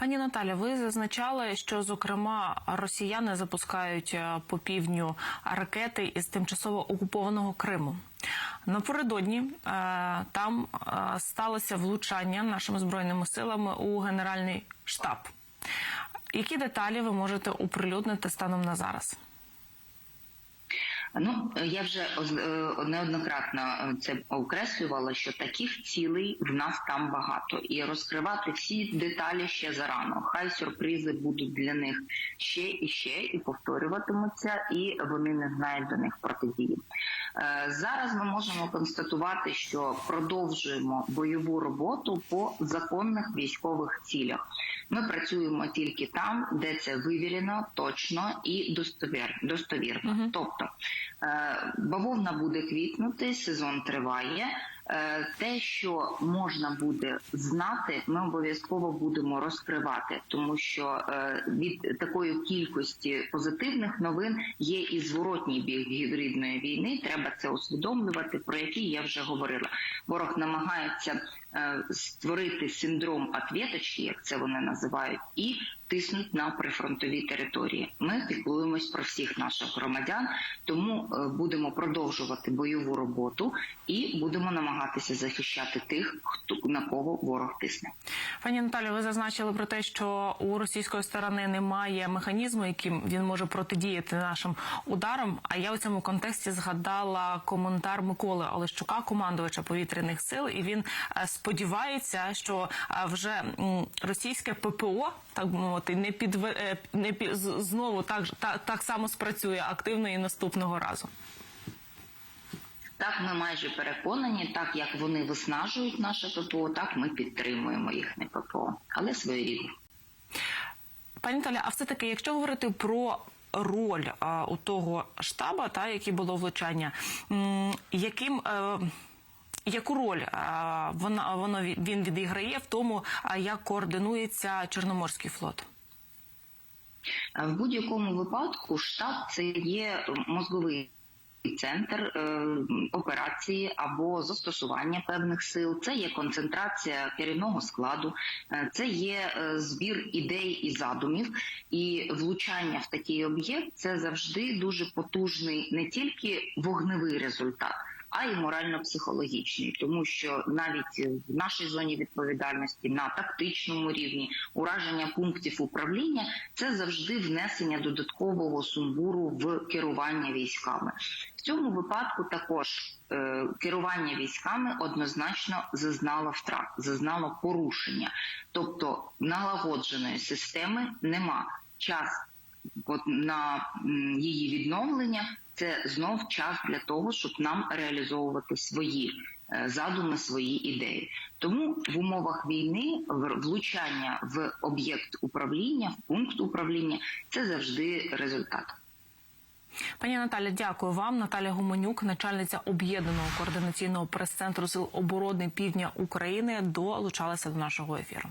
Пані Наталя, ви зазначали, що зокрема росіяни запускають е, по півдню ракети із тимчасово окупованого Криму. Напередодні е, там е, сталося влучання нашими збройними силами у генеральний штаб. Які деталі ви можете оприлюднити станом на зараз? Ну я вже е, неоднократно е, це окреслювала, що таких цілей в нас там багато, і розкривати всі деталі ще зарано. Хай сюрпризи будуть для них ще і ще, і повторюватимуться, і вони не знають до них протидії. Е, Зараз ми можемо констатувати, що продовжуємо бойову роботу по законних військових цілях. Ми працюємо тільки там, де це вивірено, точно і достовір, достовірно. Тобто е, бавовна буде квітнути, сезон триває. Е, Те, що можна буде знати, ми обов'язково будемо розкривати, тому що е, від такої кількості позитивних новин є і зворотній бік гібридної війни. Треба це усвідомлювати, про який я вже говорила. Ворог намагається е, створити синдром ответочки, як це вони називають, і тиснуть на прифронтові території. Ми піклуємось про всіх наших громадян, тому е, будемо продовжувати бойову роботу і будемо намагатися захищати тих, хто на кого ворог тисне. Пані Наталі, ви зазначили про те, що у російської сторони немає механізму, яким він може протидіяти нашим ударам. А я у цьому контексті згадала коментар Миколи Олещука, командувача повітряних сил, і він е, сподівається, що е, вже російське ППО, так би мовити, не підве е, не пі- з- знову так так, так само спрацює активно і наступного разу. Так, ми майже переконані, так як вони виснажують наше ППО, так ми підтримуємо їхнє ППО, але своєрідно. Пані Наталя, а все таки, якщо говорити про роль а, у того штаба, та який було влучання, м, яким. Е, Яку роль вона воно ві- він відіграє в тому, як координується Чорноморський флот? Е, В будь-якому випадку штаб це є мозговий центр е, операції або застосування певних сил. Це є концентрація керівного складу, е, це є е, збір ідей і задумів. І влучання в такий об'єкт це завжди дуже потужний не тільки вогневий результат. А й морально-психологічний, тому що навіть в нашій зоні відповідальності на тактичному рівні ураження пунктів управління це завжди внесення додаткового сумбуру в керування військами. В цьому випадку також е, керування військами однозначно зазнало втрат, зазнало порушення, тобто налагодженої системи нема. Час на її відновлення це знов час для того, щоб нам реалізовувати свої е, задуми, свої ідеї. Тому в умовах війни влучання в об'єкт управління, в пункт управління це завжди результат. Пані Наталя, дякую вам. Наталя Гуменюк, начальниця об'єднаного координаційного прес-центру сил оборони Півдня України, долучалася до нашого ефіру.